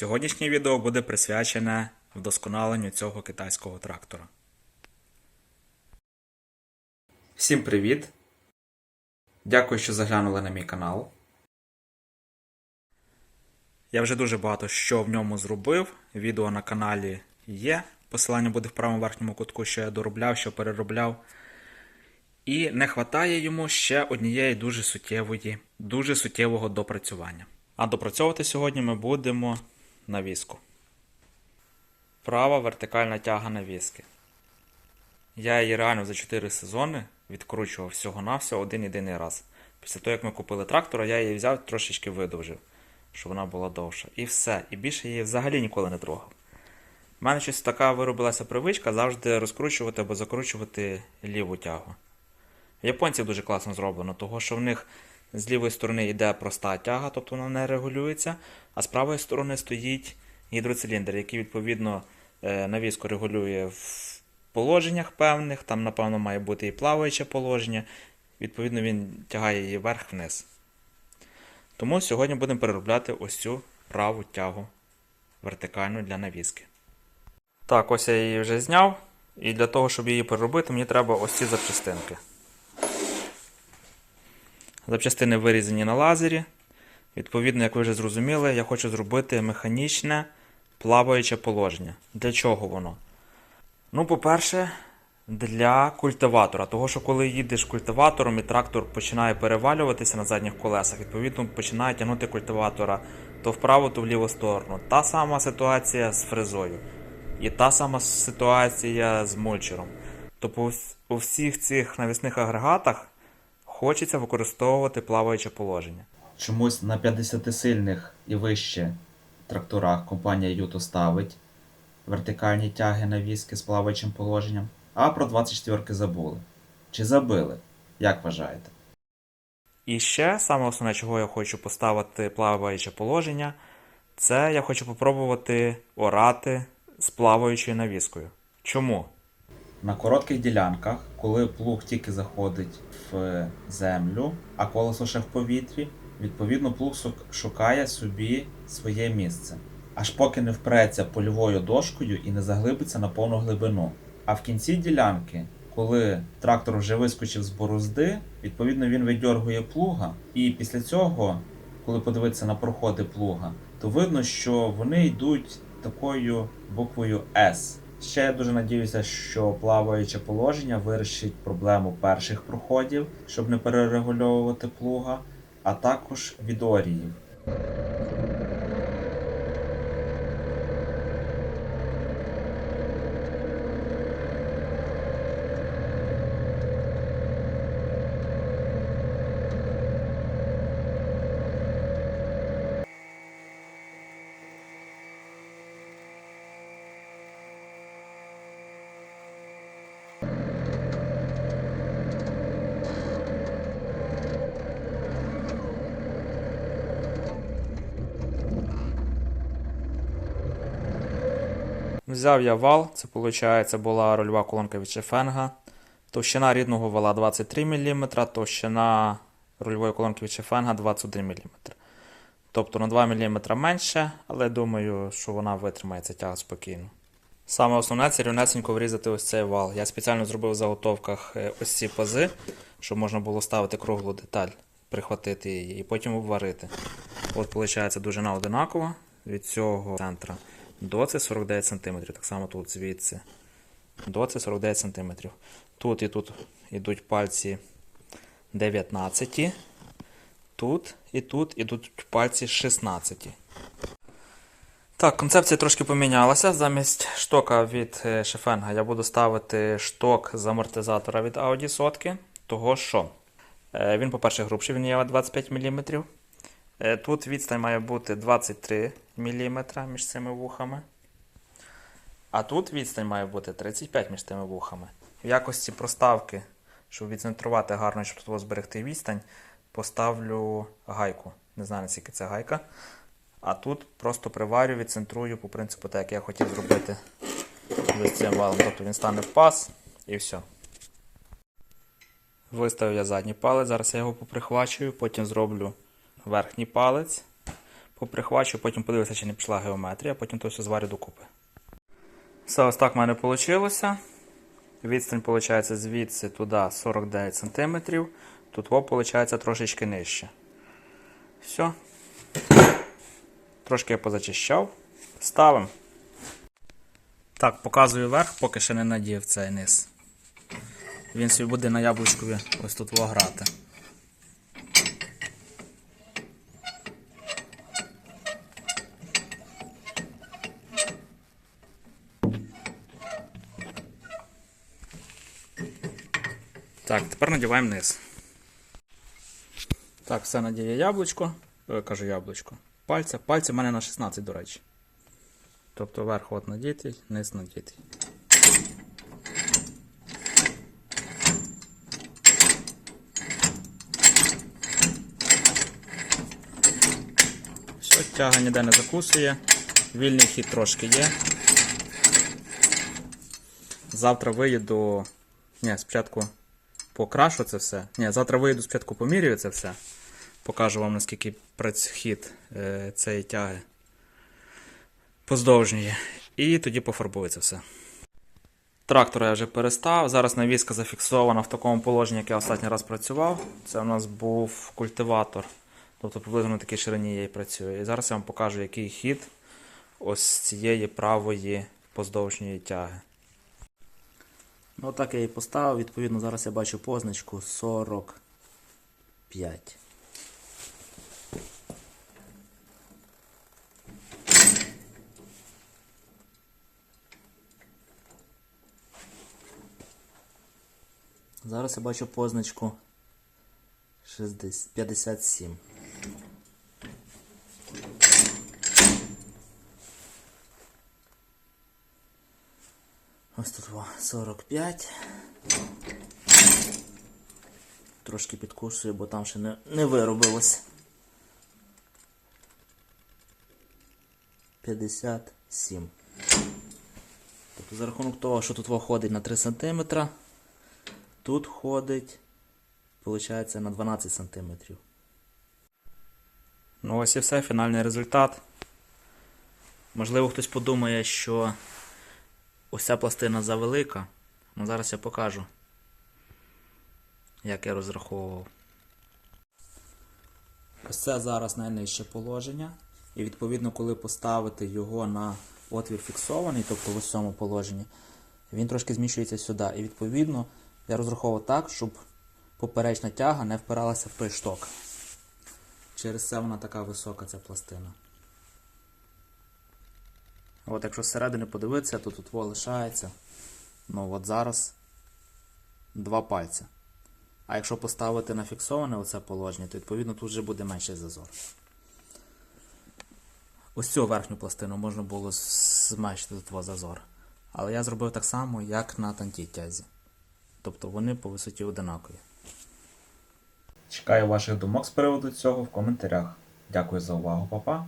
Сьогоднішнє відео буде присвячене вдосконаленню цього китайського трактора. Всім привіт! Дякую, що заглянули на мій канал. Я вже дуже багато що в ньому зробив. Відео на каналі є. Посилання буде в правому верхньому кутку, що я доробляв, що переробляв. І не вистачає йому ще однієї дуже суттєвої, дуже суттєвого допрацювання. А допрацьовувати сьогодні ми будемо на віску. Права вертикальна тяга на віски. Я її реально за 4 сезони відкручував всього-навсього один єдиний раз. Після того, як ми купили трактора, я її взяв трошечки видовжив, щоб вона була довша. І все. І більше її взагалі ніколи не трогав. У мене щось така виробилася привичка завжди розкручувати або закручувати ліву тягу. Японців дуже класно зроблено, того що в них з лівої сторони йде проста тяга, тобто вона не регулюється, а з правої сторони стоїть гідроциліндр, який відповідно е, навіску регулює в положеннях певних, там, напевно, має бути і плаваюче положення, відповідно, він тягає її вверх-вниз. Тому сьогодні будемо переробляти ось цю праву тягу вертикальну для навіски. Так, ось я її вже зняв. І для того, щоб її переробити, мені треба ось ці запчастинки. Запчастини вирізані на лазері. Відповідно, як ви вже зрозуміли, я хочу зробити механічне плаваюче положення. Для чого воно? Ну, по-перше, для культиватора. Того, що коли їдеш культиватором і трактор починає перевалюватися на задніх колесах, відповідно починає тягнути культиватора то вправо, то в ліву сторону. Та сама ситуація з фрезою. І та сама ситуація з мульчером. Тобто у всіх цих навісних агрегатах хочеться використовувати плаваюче положення. Чомусь на 50-сильних і вище тракторах компанія Юто ставить вертикальні тяги на віски з плаваючим положенням, а про 24-ки забули. Чи забили? Як вважаєте? І ще саме основне, чого я хочу поставити плаваюче положення, це я хочу попробувати орати з плаваючою навіскою. Чому? На коротких ділянках, коли плуг тільки заходить в землю, а колесо ще в повітрі, відповідно плуг шукає собі своє місце, аж поки не впреться польовою дошкою і не заглибиться на повну глибину. А в кінці ділянки, коли трактор вже вискочив з борозди, відповідно він видьоргує плуга, і після цього, коли подивитися на проходи плуга, то видно, що вони йдуть такою буквою S. Ще я дуже надіюся, що плаваюче положення вирішить проблему перших проходів, щоб не перерегульовувати плуга, а також відоріїв. Взяв я вал, це виходить була рольова колонка від Шефенга. Товщина рідного вала 23 мм, товщина рульової колонки від Шефенга 21 мм. Тобто на 2 мм менше, але думаю, що вона витримає ця тяга спокійно. Саме основне це рівнесенько врізати ось цей вал. Я спеціально зробив в заготовках е, ось ці пази, щоб можна було ставити круглу деталь, прихватити її і потім обварити. От, виходить, довжина одинакова від цього центра до це 49 см. Так само тут звідси. До це 49 см. Тут і тут йдуть пальці 19. Тут і тут ідуть пальці 16. Так, концепція трошки помінялася. Замість штока від е, Шефенга я буду ставити шток з амортизатора від Audi сотки. Того що е, він, по-перше, грубший, він є 25 мм. Е, Тут відстань має бути 23 мм між цими вухами. А тут відстань має бути 35 між тими вухами. В якості проставки, щоб відцентрувати гарно, щоб зберегти відстань, поставлю гайку. Не знаю, наскільки це гайка. А тут просто приварю, відцентрую по принципу, так як я хотів зробити з цим валом. Тобто він стане в пас і все. Виставив я задній палець, зараз я його поприхвачую, потім зроблю верхній палець. поприхвачу, потім подивлюся, чи не пішла геометрія, потім то все зварю докупи. Все, ось так в мене вийшло. Відстань, виходить, звідси туди 49 см. Тут виходить, трошечки нижче. Все. Трошки я позачищав. Ставимо. Так, показую верх, поки ще не надів цей низ. Він собі буде на яблучкові ось тут во Так, тепер надіваємо низ. Так, все надіє яблучко. Е, кажу яблучко. Пальця. Пальці в мене на 16, до речі. Тобто верх от надітий, низ надітий. Все, тяга ніде не закусує. Вільний хід трошки є. Завтра виїду. Ні, спочатку покрашу це все. Ні, завтра виїду спочатку поміряю це все. Покажу вам наскільки працхід е, цієї тяги поздовжньої. І тоді пофарбую це все. Трактор я вже перестав. Зараз навіска зафіксована в такому положенні, як я останній раз працював. Це у нас був культиватор. Тобто приблизно на такій ширині я і працюю. І зараз я вам покажу, який хід ось цієї правої поздовжньої тяги. Ну, отак я її поставив. Відповідно, зараз я бачу позначку 45. Зараз я бачу позначку 60, 57. Ось тут 45. Трошки підкушую, бо там ще не, не виробилось. 57. Тобто за рахунок того, що тут во ходить на 3 см, тут ходить, виходить, на 12 см. Ну ось і все, фінальний результат. Можливо, хтось подумає, що ось ця пластина завелика. Ну зараз я покажу, як я розраховував. Ось це зараз найнижче положення. І відповідно, коли поставити його на отвір фіксований, тобто в ось цьому положенні, він трошки зміщується сюди. І відповідно я розраховував так, щоб поперечна тяга не впиралася в той шток. Через це вона така висока, ця пластина. От якщо зсередини подивитися, то тут лишається. Ну от зараз два пальця. А якщо поставити на фіксоване оце положення, то відповідно тут вже буде менший зазор. Ось цю верхню пластину можна було зменшити тут во зазор. Але я зробив так само, як на тонкій тязі. Тобто вони по висоті одинакові. Чекаю ваших думок з приводу цього в коментарях. Дякую за увагу, папа.